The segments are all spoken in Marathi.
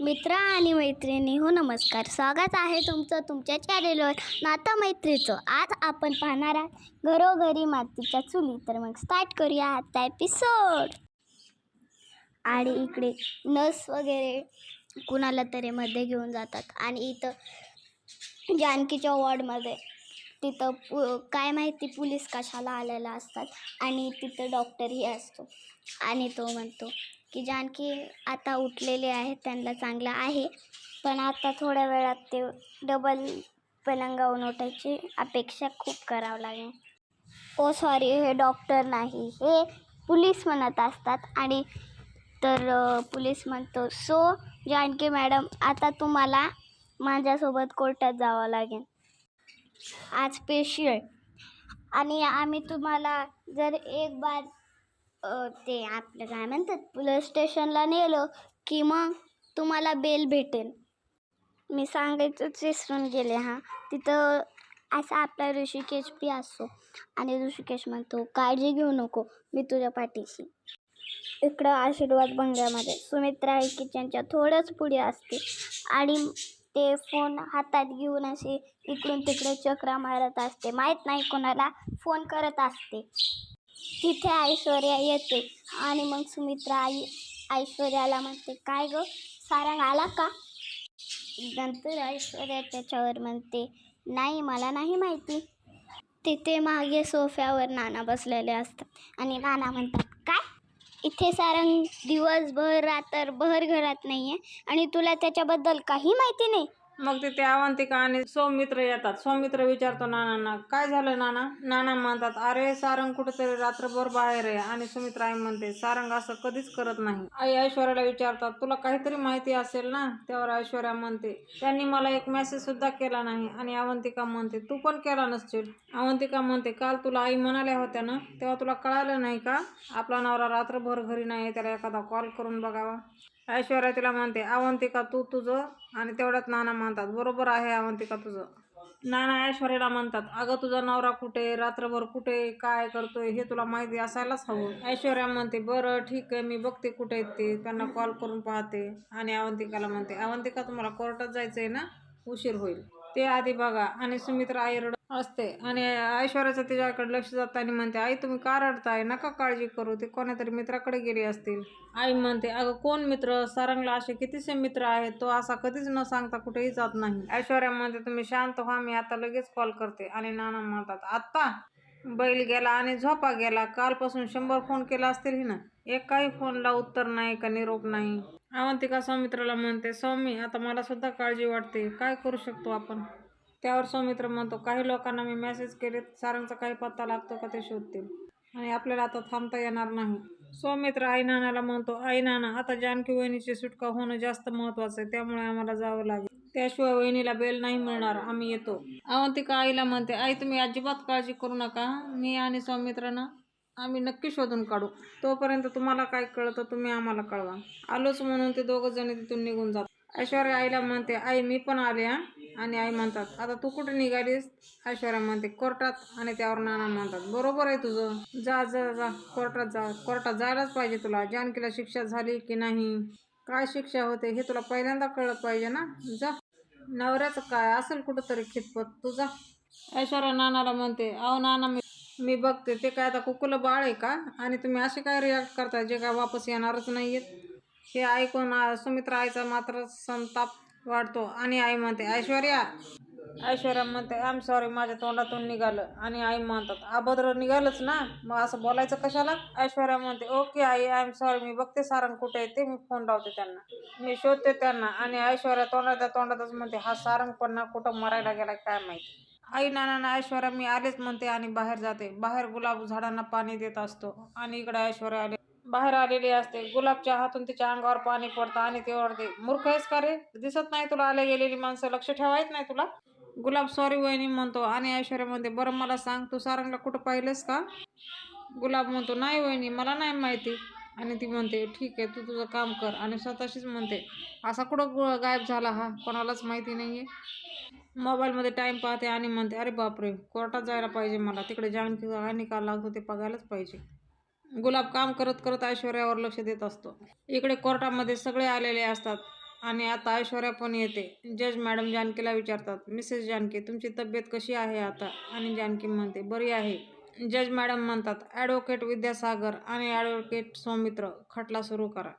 मित्र आणि मैत्रिणी हो नमस्कार. स्वागत आहे तुमचं तुमच्या चॅनेलवर नाता मैत्रीचं. आज आपण पाहणार आहात घरोघरी मातीच्या चुली. तर मग स्टार्ट करूया आजचा एपिसोड आणि इकडे नस वगैरे कुणाला तरी मध्ये घेऊन जातात. आणि इथं जानकीच्या वॉर्डमध्ये तिथं पु काय माहिती पोलीस कशाला आलेला असतात. आणि तिथं डॉक्टरही असतो. आणि तो म्हणतो की जानकी आता उठलेले आहेत त्यांना चांगलं आहे. पण आता थोड्या वेळात ते डबल पलंगावून उठायची अपेक्षा खूप करावं लागेल. ओ सॉरी हे डॉक्टर नाही. हे पुलीस म्हणत असतात. आणि तर पुलीस म्हणतो सो जानकी मॅडम आता तुम्हाला माझ्यासोबत कोर्टात जावं लागेल. आज स्पेशल आणि आम्ही तुम्हाला जर एक बार ते आपलं काय म्हणतात पुलिस स्टेशनला नेलं की मग तुम्हाला बेल भेटेल. मी सांगायचंच विसरून गेले हां. तिथं असा आपला ऋषिकेश बी असतो आणि ऋषिकेश म्हणतो काळजी घेऊ नको मी तुझ्या पाठीशी. इकडं आशीर्वाद बंगल्यामध्ये. सुमित्रा ही किचनच्या थोडंच पुढे असते. आणि ते फोन हातात घेऊन असे इकडून तिकडे चक्रा मारत असते. माहीत नाही कोणाला फोन करत असते. तिथे ऐश्वर्या येते आणि मग सुमित्रा आई ऐश्वर्याला म्हणते काय गं सारंग आला का? नंतर ऐश्वर्या त्याच्यावर म्हणते नाही मला नाही माहिती. तिथे मागे सोफ्यावर नाना बसलेले असतात आणि नाना म्हणतात काय? इथे सारंग दिवसभर रात्रभर घरात नाही आहे आणि तुला त्याच्याबद्दल काही माहिती नाही? मग तिथे अवंतिका आणि सौमित्र येतात. सौमित्र विचारतो नानांना काय झालं नाना? नाना म्हणतात अरे सारंग कुठेतरी रात्रभर बाहेर आहे. आणि सुमित्रा आई म्हणते सारंग असं कधीच करत नाही. आई ऐश्वर्याला विचारतात तुला काहीतरी माहिती असेल ना? त्यावर ऐश्वर्या म्हणते त्यांनी मला एक मेसेज सुद्धा केला नाही. आणि अवंतिका म्हणते तू पण केला नसशील. अवंतिका म्हणते काल तुला आई म्हणाल्या होत्या ना? तेव्हा तुला कळालं नाही का? आपला नवरा रात्रभर घरी नाही त्याला एखादा कॉल करून बघावा. ऐश्वर्या तिला म्हणते अवंतिका तू तुझं आणि तेवढ्यात नाना म्हणतात बरोबर आहे अवंतिका तुझं. नाना ऐश्वर्याला म्हणतात अगं तुझा नवरा कुठे? रात्रभर कुठे? काय करतोय? हे तुला माहिती असायलाच हवं. ऐश्वर्या म्हणते बरं ठीक आहे मी बघते कुठे आहेत ते. त्यांना कॉल करून पाहते. आणि अवंतिकाला म्हणते अवंतिका तुम्हाला कोर्टात जायचं आहे ना? उशीर होईल. ते आधी बघा. आणि सुमित्रा आई असते. आणि ऐश्वर्याचं तिच्याकडे लक्ष जातं आणि म्हणते आई तुम्ही का रडताय? नका काळजी करू. ते कोणातरी मित्राकडे गेली असतील. आई म्हणते अगं कोण मित्र? सारंगला असे कितीसे मित्र आहेत? तो असा कधीच न सांगता कुठेही जात नाही. ऐश्वर्या म्हणते तुम्ही शांत व्हा. मी आता लगेच कॉल करते. आणि नाना म्हणतात आत्ता? बैल गेला आणि झोपा गेला. कालपासून शंभर फोन केला असतील ही ना एकाही फोनला उत्तर नाही का निरोप नाही? अवंतिका सौमित्राला म्हणते सौमी आता मला सुद्धा काळजी वाटते. काय करू शकतो आपण? त्यावर सौमित्र म्हणतो काही लोकांना मी मेसेज केले सारंगचा काही पत्ता लागतो का ते शोधतील. आणि आपल्याला आता थांबता येणार नाही. सौमित्र आई नानाला म्हणतो आई नाना आता जानकी वहिनीची सुटका होणं जास्त महत्त्वाचं आहे त्यामुळे आम्हाला जावं लागेल. त्याशिवाय वहिनीला बेल नाही मिळणार आम्ही येतो. अवंतिका आईला म्हणते आई तुम्ही अजिबात काळजी करू नका. मी आणि सौमित्रांना आम्ही नक्की शोधून काढू. तोपर्यंत तुम्हाला काय कळतं तुम्ही आम्हाला कळवा. आलोच म्हणून ते दोघं जण तिथून निघून जातात. ऐश्वर्या आईला म्हणते आई मी पण आले हां. आणि आई म्हणतात आता तू कुठे निघालीस? ऐश्वर्या म्हणते कोर्टात. आणि त्यावर नाना म्हणतात बरोबर आहे तुझं. जा जा जा. कोर्टात जा. कोर्टात जायलाच पाहिजे तुला. जानकीला शिक्षा झाली की नाही? काय शिक्षा होते हे तुला पहिल्यांदा कळलं पाहिजे ना? जा. नवऱ्याचं काय असेल कुठंतरी खितपत. तू जा. ऐश्वर्या नानाला म्हणते अहो नाना मी मी बघते. ते काय आता कुकुलं बाळ आहे का? आणि तुम्ही असे काय रिॲक्ट करताय जे काय वापस येणारच नाही आहेत हे ऐकून सुमित्रा आईचा मात्र संताप वाढतो. आणि आई म्हणते ऐश्वर्या ऐश्वर्या म्हणते आय एम सॉरी माझ्या तोंडातून निघालं. आणि आई म्हणतात अभद्र निघालंच ना. मग असं बोलायचं कशाला? ऐश्वर्या म्हणते ओके आई आय एम सॉरी मी बघते सारंग कुठे आहे ते मी फोन लावते त्यांना. मी शोधते त्यांना. आणि ऐश्वर्या तोंडाच्या तोंडातच म्हणते हा सारंग पण ना कुठं मरायला गेला काय माहिती. आई नाना ऐश्वर्या मी आलेच म्हणते आणि बाहेर जाते. बाहेर गुलाब झाडांना पाणी देत असतो. आणि इकडे ऐश्वर्या आले बाहेर आलेली असते. गुलाबच्या हातून तिच्या अंगावर पाणी पडतं आणि ते ओरडते मूर्ख आहेस का रे? दिसत नाही तुला आले गेलेली माणसं. लक्ष ठेवायच नाही तुला. गुलाब सॉरी वहिनी म्हणतो आणि ऐश्वर्या म्हणते बरं मला सांग तू सारंगला कुठं पाहिलंस का? गुलाब म्हणतो नाही वहिनी मला नाही माहिती. आणि ती म्हणते ठीक आहे तू तुझं काम कर. आणि स्वतःशीच म्हणते असा कुठं गु- गायब झाला हा? कोणालाच माहिती नाही आहे मोबाईलमध्ये टाईम पाहते आणि म्हणते अरे बापरे कोर्टात जायला पाहिजे मला. तिकडे जानकी आणि का लागतो ते बघायलाच पाहिजे. गुलाब काम करत करत ऐश्वर्यावर लक्ष देत असतो. इकडे कोर्टामध्ये सगळे आलेले असतात आणि आता ऐश्वर्या पण येते. जज मॅडम जानकीला विचारतात मिसेस जानकी तुमची तब्येत कशी आहे आता? आणि जानकी म्हणते बरी आहे. जज मॅडम म्हणतात ॲडव्होकेट विद्यासागर आणि ॲडव्होकेट सौमित्र खटला सुरू करा.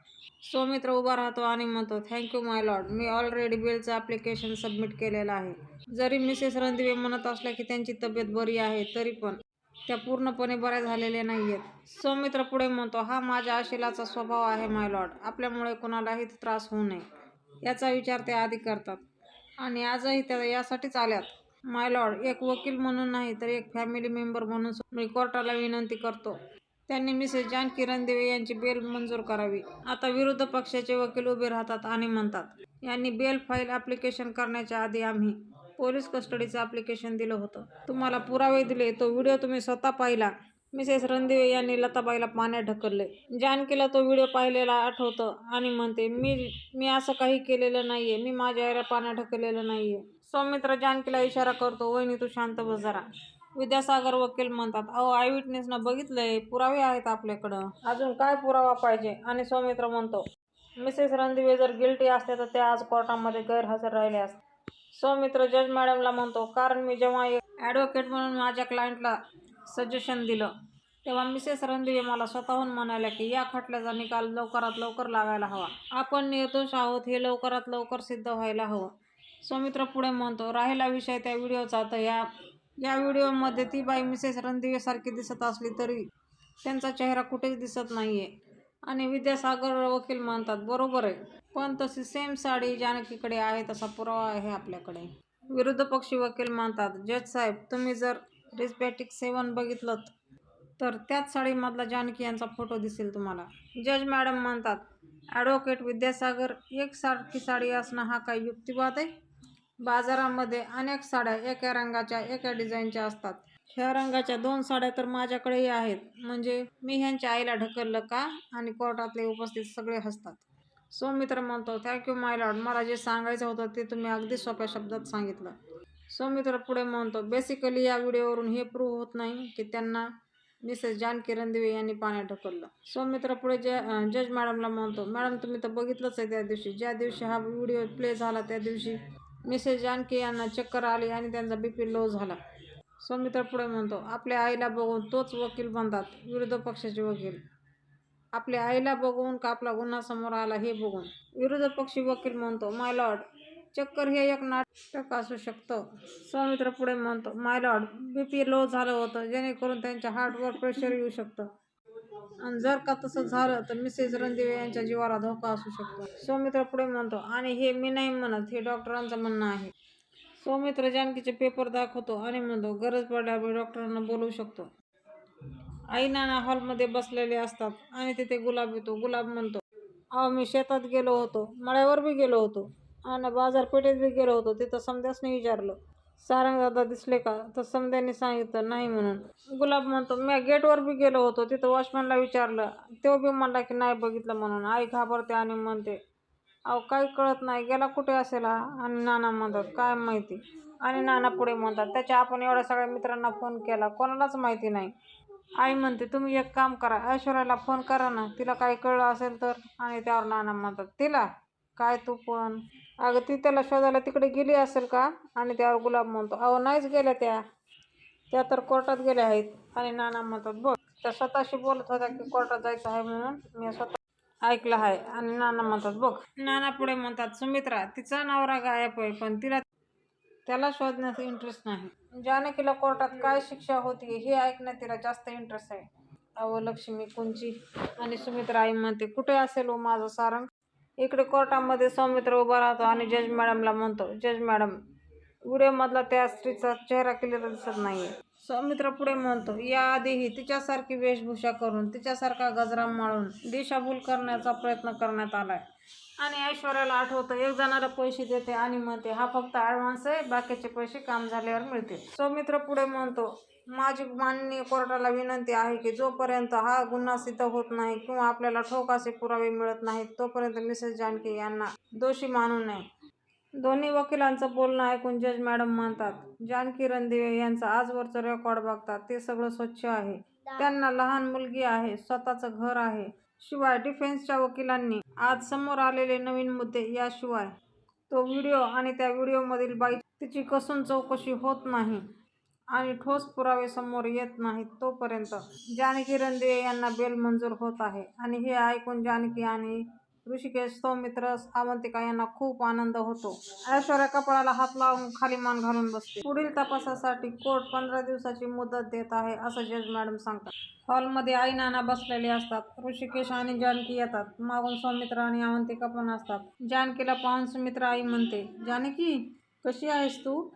सौमित्र उभा राहतो आणि म्हणतो थँक्यू माय लॉर्ड मी ऑलरेडी बिलचं ॲप्लिकेशन सबमिट केलेलं आहे. जरी मिसेस रणदिवे म्हणत असल्या की त्यांची तब्येत बरी आहे तरी पण त्या पूर्णपणे बऱ्या झालेल्या नाही आहेत सौमित्र पुढे म्हणतो हा माझ्या आशिलाचा स्वभाव आहे माय लॉर्ड आपल्यामुळे कुणालाही त्रास होऊ नये. याचा विचार ते आधी करतात. आणि आजही त्या यासाठीच आल्यात. माय लॉर्ड एक वकील म्हणून नाही तर एक फॅमिली मेंबर म्हणून मी कोर्टाला विनंती करतो. त्यांनी मिसेस जानकी रणदेवे यांची बेल मंजूर करावी. आता विरोध पक्षाचे वकील उभे राहतात आणि म्हणतात यांनी बेल फाईल ॲप्लिकेशन करण्याच्या आधी आम्ही पोलीस कस्टडीचं ॲप्लिकेशन दिलं होतं. तुम्हाला पुरावे दिले तो व्हिडिओ तुम्ही स्वतः पाहिला. मिसेस रणदिवे यांनी लताबाईला पाण्यात ढकलले. जानकीला तो व्हिडिओ पाहिलेला आठवतं आणि म्हणते मी मी असं काही केलेलं नाहीये. मी माझ्या आईला पाण्यात ढकललेलं नाहीये. सौमित्र जानकीला इशारा करतो वहिनी तू शांत बस जरा. विद्यासागर वकील म्हणतात अहो आय विटनेसनं बघितलंय. पुरावे आहेत आपल्याकडं. अजून काय पुरावा पाहिजे? आणि सौमित्र म्हणतो मिसेस रणदिवे जर गिल्टी असते तर त्या आज कोर्टामध्ये गैरहजर राहिले असते. सौमित्र जज मॅडमला म्हणतो कारण मी जेव्हा एक ॲडव्होकेट म्हणून माझ्या क्लायंटला सजेशन दिलं तेव्हा मिसेस रणदिवे मला स्वतःहून म्हणाल्या की या खटल्याचा निकाल लवकरात लवकर लागायला हवा. आपण निर्दोष आहोत हे लवकरात लवकर सिद्ध व्हायला हवं. सौमित्र पुढे म्हणतो राहिला विषय त्या व्हिडिओचा तर या या व्हिडिओमध्ये ती बाई मिसेस रणदिवेसारखी दिसत असली तरी त्यांचा चेहरा कुठेच दिसत नाही आहे आणि विद्यासागर वकील म्हणतात बरोबर आहे. पण तशी सेम साडी जानकीकडे आहे तसा पुरावा आहे आपल्याकडे. विरुद्ध पक्षी वकील मानतात जज साहेब तुम्ही जर रिस्पॅटिक सेवन बघितलं तर त्याच साडीमधला जानकी यांचा फोटो दिसेल तुम्हाला. जज मॅडम म्हणतात ॲडव्होकेट विद्यासागर एकसारखी साडी असणं हा काही युक्तिवाद आहे? बाजारामध्ये अनेक साड्या एका रंगाच्या एका डिझाईनच्या असतात. ह्या रंगाच्या दोन साड्या तर माझ्याकडेही आहेत. म्हणजे मी ह्यांच्या आईला ढकललं का? आणि कोर्टातले उपस्थित सगळे हसतात. सौमित्र म्हणतो थँक्यू माय लॉर्ड मला जे सांगायचं होतं ते तुम्ही अगदी सोप्या शब्दात सांगितलं. सौमित्र पुढे म्हणतो बेसिकली या व्हिडिओवरून हे प्रूव्ह होत नाही की त्यांना मिसेस जानकी रणदिवे यांनी पाण्यात ढकललं. सौमित्र पुढे ज जज मॅडमला म्हणतो मॅडम तुम्ही तर बघितलंच आहे त्या दिवशी. ज्या दिवशी हा व्हिडिओ प्ले झाला त्या दिवशी मिसेस जानकी यांना चक्कर आली आणि त्यांचा बी पी लो झाला. सौमित्र पुढे म्हणतो आपल्या आईला बघून तोच वकील बनतात विरोध पक्षाचे वकील. आपल्या आईला बघून का आपला गुन्हा समोर आला हे बघून. विरोधक पक्षी वकील म्हणतो माय लॉर्ड चक्कर हे एक नाटक असू शकतं. सौमित्र पुढे म्हणतो my lord B P low झालं होतं जेणेकरून त्यांच्या हार्टवर प्रेशर येऊ शकतं. आणि जर का तसं झालं तर मिसेस रणदिवे यांच्या जीवाला धोका असू शकतो. सौमित्र पुढे म्हणतो आणि हे मी नाही म्हणत हे डॉक्टरांचं म्हणणं आहे. सौमित्र जानकीचे पेपर दाखवतो आणि म्हणतो गरज पडल्यावर डॉक्टरांना बोलवू शकतो. आई नाना हॉलमध्ये बसलेले असतात. आणि तिथे गुलाब येतो. गुलाब म्हणतो अहो मी शेतात गेलो होतो. मळ्यावर बी गेलो होतो. आणि बाजारपेठेत बी गेलो होतो. तिथं समध्यासने विचारलं. सारंगदादा दिसले का? तर समध्याने सांगितलं नाही म्हणून. गुलाब म्हणतो मी गेटवर बी गेलो होतो. तिथं वॉचमॅनला विचारलं. तो बी म्हणला की नाही बघितलं म्हणून. आई घाबरते आणि म्हणते अहो काही कळत नाही. गेला कुठे असेल हा? आणि नाना म्हणतात काय माहिती? आणि नाना पुढे म्हणतात त्याच्या आपण एवढ्या सगळ्या मित्रांना फोन केला. कोणालाच माहिती नाही. आई म्हणते तुम्ही एक काम करा ऐश्वर्याला फोन करा ना तिला काही कळलं असेल तर आणि त्यावर नाना म्हणतात तिला? काय तू पण? अगं ती त्याला शोधायला तिकडे गेली असेल का? आणि त्यावर गुलाब म्हणतो अहो नाहीच गेल्या त्या. त्या तर कोर्टात गेल्या आहेत. आणि नाना म्हणतात बघ त्या स्वतःशी बोलत होत्या की कोर्टात जायचं आहे म्हणून मी स्वतः ऐकलं आहे. आणि नाना म्हणतात बघ. नाना पुढे म्हणतात सुमित्रा तिचा नवरा गायब आहे पण तिला त्याला शोधण्यात इंटरेस्ट नाही. जानकीला कोर्टात काय शिक्षा होती हे ऐकण्यात तिला जास्त इंटरेस्ट आहे. अहो लक्ष्मी कुंची आणि सुमित्रा आई म्हणते कुठे असेल हो माझं सारंग? इकडे कोर्टामध्ये सौमित्र उभा राहतो आणि जज मॅडमला म्हणतो जज मॅडम व्हिडिओमधला त्या स्त्रीचा चेहरा क्लिअर दिसत नाहीये. सौमित्र पुढे म्हणतो याआधीही तिच्यासारखी वेशभूषा करून तिच्यासारखा गजरा माळून दिशाभूल करण्याचा प्रयत्न करण्यात आला आहे आणि ऐश्वर्याला आठवतं एक जणाला पैसे देते आणि म्हणते हा फक्त ॲडव्हान्स आहे बाकीचे पैसे काम झाल्यावर मिळतील. सौमित्र पुढे म्हणतो माझी माननीय कोर्टाला विनंती आहे की जोपर्यंत हा गुन्हा सिद्ध होत नाही किंवा आपल्याला ठोकाचे पुरावे मिळत नाहीत तोपर्यंत मिसेस जानकी यांना दोषी मानू नये. दोन्ही वकिलांचं बोलणं ऐकून जज मॅडम म्हणतात जानकी रणदिवे यांचा आजवरचं रेकॉर्ड बघतात ते सगळं स्वच्छ आहे. त्यांना लहान मुलगी आहे स्वतःचं घर आहे. शिवाय डिफेन्सच्या वकिलांनी आज समोर आलेले नवीन मुद्दे याशिवाय तो व्हिडिओ आणि त्या व्हिडिओमधील बाई तिची कसून चौकशी होत नाही आणि ठोस पुरावे समोर येत नाहीत तोपर्यंत जानकी रंदे यांना बेल मंजूर होत आहे. आणि हे ऐकून जानकी आणि ऋषिकेश सौमित्र अवंतिका यांना खूप आनंद होतो. ऐश्वर्या कपाळाला हात लावून खाली मान घालून बसते. पुढील तपासासाठी कोर्ट पंधरा दिवसाची मुदत देत आहे असं जज मॅडम सांगतात. हॉलमध्ये आई नाना बसलेले असतात. ऋषिकेश आणि जानकी येतात. मागून सौमित्र आणि अवंतिका पण असतात. जानकीला पाहून सुमित्र आई म्हणते जानकी कशी आहेस तू?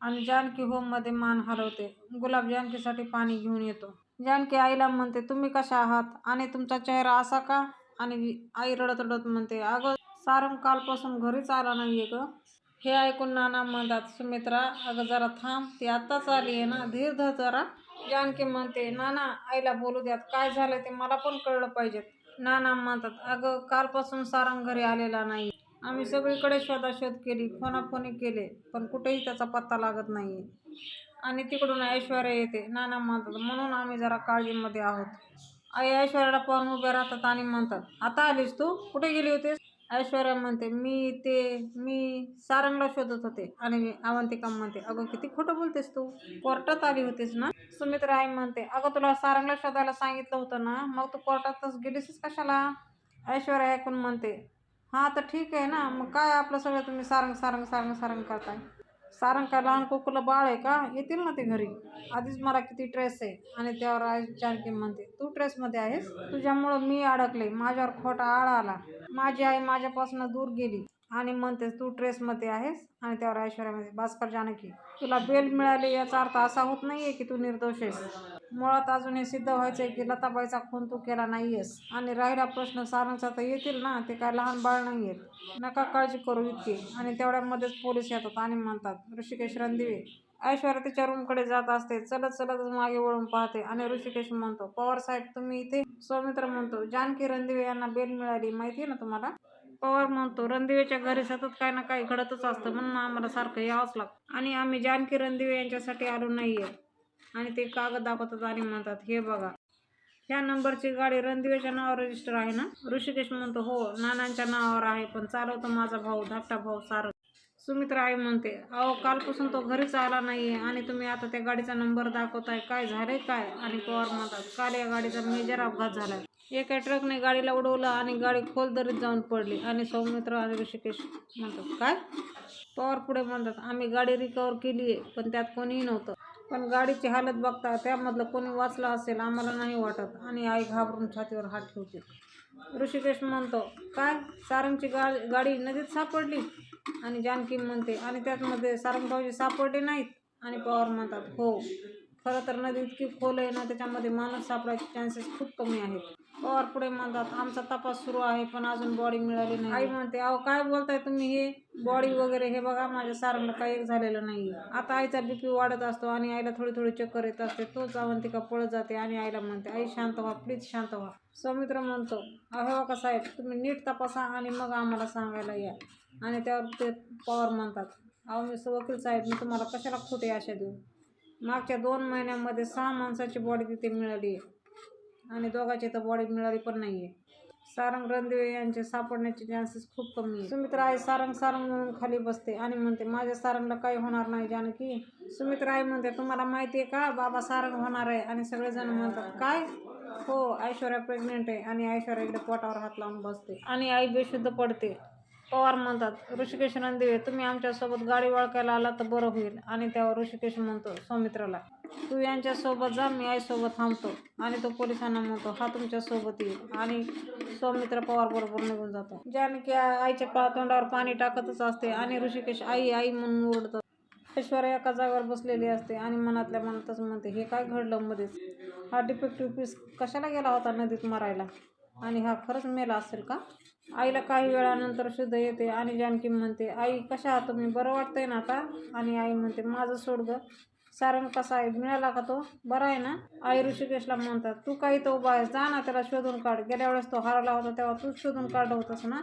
आणि जानकी होममध्ये मान हलवते गुलाब जानकीसाठी पाणी घेऊन येतो. जानकी आईला म्हणते तुम्ही कशा आहात? आणि तुमचा चेहरा असा का? आणि आई रडत रडत म्हणते अगं सारंग कालपासून घरीच आला नाही आहे ग. हे ऐकून नाना म्हणतात सुमित्रा अगं जरा थांब ती आत्ताच आली आहे ना धीर धर जरा. जानकी म्हणते नाना आईला बोलू द्यात काय झालं ते मला पण कळलं पाहिजेत. नाना म्हणतात अगं कालपासून सारंग घरी आलेला नाही. आम्ही सगळीकडे शोधाशोध केली फोनाफोनी केले पण कुठेही त्याचा पत्ता लागत नाही आणि तिकडून ऐश्वर्या येते. नाना म्हणतात म्हणून आम्ही जरा काळजीमध्ये आहोत. ऐश्वर्याला पाहून उभे राहतात आणि म्हणतात आता आलीस तू? कुठे गेली होतीस? ऐश्वर्या म्हणते मी ते मी सारंगला शोधत होते. आणि अवंतिका म्हणते अगं किती खोटं बोलतेस तू? कोर्टात आली होतीस ना? सुमित्रा आई म्हणते अगं तुला सारंगला शोधायला सांगितलं होतं ना? मग तू कोर्टातच गेलीस कशाला? ऐश्वर्या ऐकून म्हणते हां तर ठीक आहे ना. मग काय आपलं सगळं तुम्ही सारंग सारंग सारंग सारंग करताय? सारंग काय लहान कुकुला बाळ आहे का? येतील ना ते घरी. आधीच मला किती ट्रेस आहे. आणि त्यावर आई जानकी म्हणते तू ट्रेसमध्ये आहेस? तुझ्यामुळं मी अडकले. माझ्यावर खोटा आळा आला. माझी आई माझ्यापासून दूर गेली. आणि म्हणतेस तू ट्रेसमध्ये आहेस आणि त्यावर ऐश्वर्यामध्ये. भास्कर जानकी तुला बेल मिळाली याचा अर्थ असा होत नाहीये की तू निर्दोष आहेस. मुळात अजून हे सिद्ध व्हायचंय की लताबाईचा खून तू केला नाहीयेस. आणि राहिला प्रश्न सारांचा तर येतील ना? ते काय लहान बाळ नाही आहेत नका काळजी करू इतकी. आणि तेवढ्यामध्येच पोलीस येतात आणि म्हणतात ऋषिकेश रणदिवे. ऐश्वर्या तिच्या रूमकडे जात असते. चलत चलत मागे वळून पाहते आणि ऋषिकेश म्हणतो पवार साहेब तुम्ही इथे? सौमित्र म्हणतो जानकी रणदिवे यांना बेल मिळाली. माहिती आहे ना तुम्हाला? पवार म्हणतो रणदिवेच्या घरी सतत काही ना काही घडतच असतं म्हणून आम्हाला सारखं यावंच लागतं. आणि आम्ही जानकी रणदिवे यांच्यासाठी आलो नाही आहे आणि ते कागद दाखवतात आणि म्हणतात हे बघा ह्या नंबरची गाडी रणदिवेच्या नावावर रजिस्टर आहे ना? ऋषिकेश म्हणतो हो नानांच्या नावावर आहे पण चालवतो माझा भाऊ धाकटा भाऊ सारं. सुमित्रा आई म्हणते अहो कालपासून तो घरीच आला नाही आहे आणि तुम्ही आता त्या गाडीचा नंबर दाखवताय काय झालंय काय? आणि पवार म्हणतात काल या गाडीचा मेजर अपघात झालाय. एका ट्रकने गाडीला उडवलं आणि गाडी खोल दरीत जाऊन पडली. आणि सौमित्र आणि ऋषिकेश म्हणतात काय? पवार पुढे म्हणतात आम्ही गाडी रिकवर केली आहे पण त्यात कोणीही नव्हतं. पण गाडीची हालत बघता त्यामधलं कोणी वाचलं असेल आम्हाला नाही वाटत. आणि आई घाबरून छातीवर हात ठेवते. ऋषिकेश म्हणतो काय? सारंगची गा गाडी नदीत सापडली? आणि जानकी म्हणते आणि त्यातमध्ये सारंगभाऊजी सापडले नाहीत? आणि पवार म्हणतात हो. खरं तर नदी इतकी खोल आहे ना त्याच्यामध्ये माणूस सापडायचे चान्सेस खूप कमी आहेत. पवार पुढे म्हणतात आमचा तपास सुरू आहे पण अजून बॉडी मिळाली नाही. आई म्हणते अहो काय बोलताय तुम्ही? हे बॉडी वगैरे हे बघा माझ्या सारंगला काही एक झालेलं नाही आता आईचा बीपी वाढत असतो आणि आईला थोडी थोडी चक्कर येत असते. तोच अवंतिका पळत जाते आणि आईला म्हणते आई शांत व्हा प्लीज शांत व्हा. सौमित्र म्हणतो अहो का साहेब तुम्ही नीट तपासा आणि मग आम्हाला सांगायला या. आणि त्यावर ते पवार म्हणतात अहो मी वकील साहेब मी तुम्हाला कशाला खोटे आशा देऊ? मागच्या दोन महिन्यामध्ये सहा माणसाची बॉडी तिथे मिळाली. आणि दोघाची तर बॉडी मिळाली पण नाही आहे सारंग रणदिवे यांचे सापडण्याचे चान्सेस खूप कमी आहे सुमित्रा आई सारंग सारंग म्हणून खाली बसते आणि म्हणते माझ्या सारंगला काही होणार नाही जानकी. सुमित्रा आई म्हणते तुम्हाला माहिती आहे का? बाबा सारंग होणार आहे. आणि सगळेजण म्हणतात काय? हो ऐश्वर्या प्रेग्नेंट आहे. आणि ऐश्वर्या इकडे पोटावर हात लावून बसते. आणि आई बेशुद्ध पडते. पवार म्हणतात ऋषिकेश नंदिवे तुम्ही आमच्यासोबत गाडी वळकायला आला तर बरं होईल. आणि त्यावर ऋषिकेश म्हणतो सौमित्राला तू यांच्यासोबत जा मी आईसोबत थांबतो. आणि तो पोलिसांना म्हणतो हा तुमच्यासोबत येईल. आणि सौमित्र पवार बरोबर निघून जातो. जानकी की आईच्या पा तोंडावर पाणी टाकतच असते आणि ऋषिकेश आई आई म्हणून ओरडतो. ऐश्वर्या एका जागेवर बसलेली असते आणि मनातल्या मनातच म्हणते हे काय घडलं मध्येच? हा डिफेक्टिव्ह पीस कशाला गेला होता नदीत मरायला? आणि हा खरंच मेला असेल का? आईला काही वेळानंतर शुद्ध येते आणि जानकी म्हणते आई कशा आहात तुम्ही? बरं वाटतंय ना आता आणि आई म्हणते माझं सोड गं. सारंग कसा आहे? मिळाला का तो? बरा आहे ना. आई ऋषिकेशला म्हणतात तू काही तो उभा आहेस. जा ना त्याला शोधून काढ. गेल्या वेळेस तो हरवला होता तेव्हा तूच शोधून काढलं होतास ना?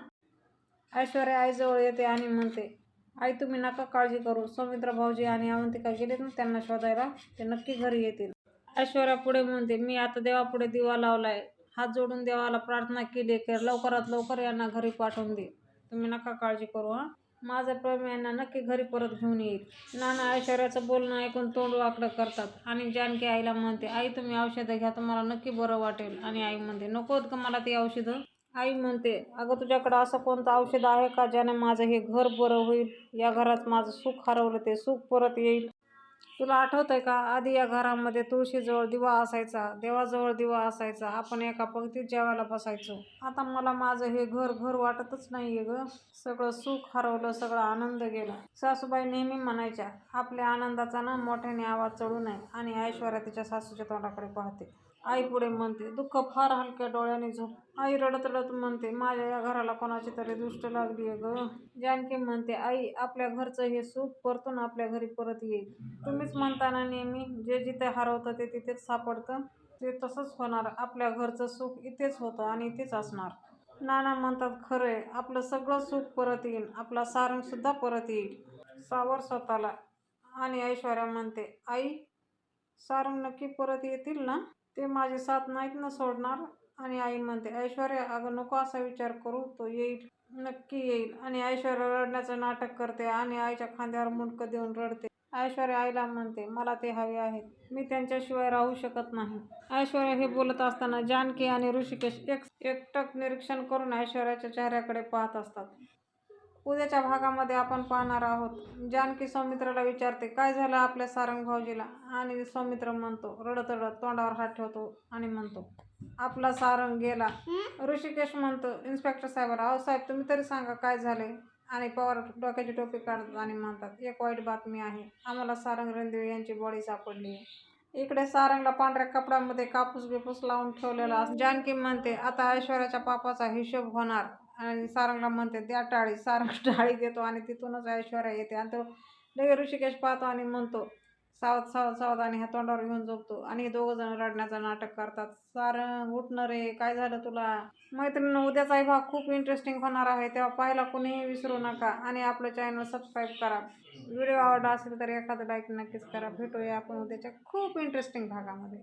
ऐश्वर्या आईजवळ येते आणि म्हणते आई तुम्ही नका काळजी करू. सौमित्र भाऊजी आणि अवंतिका गेलेत ना त्यांना शोधायला. ते नक्की घरी येतील. ऐश्वर्या पुढे म्हणते मी आता देवापुढे दिवा लावलाय. हात जोडून देवाला प्रार्थना केली की लवकरात लवकर यांना घरी पाठवून दे. तुम्ही नका काळजी करू हां. माझं प्रेम यांना नक्की घरी परत घेऊन येईल. नाना ऐश्वर्याचं बोलणं ऐकून तोंड वाकडं करतात आणि जानकी आईला म्हणते आई तुम्ही औषधं घ्या तुम्हाला नक्की बरं वाटेल. आणि आई म्हणते नको का मला ती औषधं. आई म्हणते अगं तुझ्याकडं असं कोणतं औषध आहे का ज्याने माझं हे घर बरं होईल? या घरात माझं सुख हरवलं ते सुख परत येईल. तुला आठवतंय का? आधी या घरामध्ये तुळशीजवळ दिवा असायचा. देवाजवळ दिवा असायचा. आपण एका पंक्तीत जेवायला बसायचो. आता मला माझं हे घर घर वाटतच नाहीये ग. सगळं सुख हरवलं सगळा आनंद गेला. सासूबाई नेहमी म्हणायच्या आपल्या आनंदाचा ना मोठ्याने आवाज चढू नये आणि ऐश्वर्या तिच्या सासूच्या तोंडाकडे पाहते. आई पुढे म्हणते दुःख फार हलक्या डोळ्याने झोप. आई रडत रडत म्हणते माझ्या या घराला कोणाची तरी दुष्ट लागली आहे ग. जानकी म्हणते आई आपल्या घरचं हे सुख परतून आपल्या घरी परत येईल तुम्हीच म्हणताना नेहमी जे जिथे हरवतं ते तिथेच सापडतं. ते तसंच होणार. आपल्या घरचं सुख इथेच होतं आणि इथेच असणार. नाना म्हणतात खरं आहे आपलं सगळं सुख परत येईल आपला सारंगसुद्धा परत येईल. सावर स्वतःला आणि ऐश्वर्या म्हणते आई सारंग नक्की परत येतील ना? ते माझे साथ नाहीत ना सोडणार. आणि आई म्हणते ऐश्वर्या अगं नको असा विचार करू तो येईल नक्की येईल. आणि ऐश्वर्या रडण्याचं नाटक करते आणि आईच्या खांद्यावर मुंडकं देऊन रडते. ऐश्वर्या आईला म्हणते मला ते हवे आहेत. मी त्यांच्याशिवाय राहू शकत नाही. ऐश्वर्या हे बोलत असताना जानकी आणि ऋषिकेश एक एकटक निरीक्षण करून ऐश्वर्याच्या चेहऱ्याकडे पाहत असतात. उद्याच्या भागामध्ये आपण पाहणार आहोत. जानकी सौमित्राला विचारते काय झालं आपल्या सारंग भाऊजीला? आणि सौमित्र म्हणतो रडत रडत तोंडावर हात ठेवतो आणि म्हणतो आपला सारंग गेला. ऋषिकेश म्हणतो इन्स्पेक्टर साहेबाला अहो साहेब तुम्ही तरी सांगा काय झाले? आणि पवार डोक्याची टोपी काढतात आणि म्हणतात एक वाईट बातमी आहे आम्हाला सारंग रणदेव यांची बॉडी सापडली आहे. इकडे सारंगला पांढऱ्या कपड्यामध्ये कापूस बिपूस लावून ठेवलेला असतो. जानकी म्हणते आता ऐश्वर्याच्या पापाचा हिशोब होणार. आणि सारंगला म्हणते द्या टाळी. सारंग टाळी देतो आणि तिथूनच ऐश्वर्या येते. आणि तो लगे ऋषिकेश पाहतो आणि म्हणतो सावध सावध सावध. आणि ह्या तोंडावर घेऊन झोपतो. आणि दोघं जण रडण्याचं नाटक करतात. सारंग उठणं रे काय झालं तुला? मैत्रिणी उद्याचाही भाग खूप इंटरेस्टिंग होणार आहे. तेव्हा पाहायला कुणीही विसरू नका आणि आपलं चॅनल सबस्क्राईब करा. व्हिडिओ आवडला असेल तर एखादं लाईक नक्कीच करा. भेटूया आपण उद्याच्या खूप इंटरेस्टिंग भागामध्ये.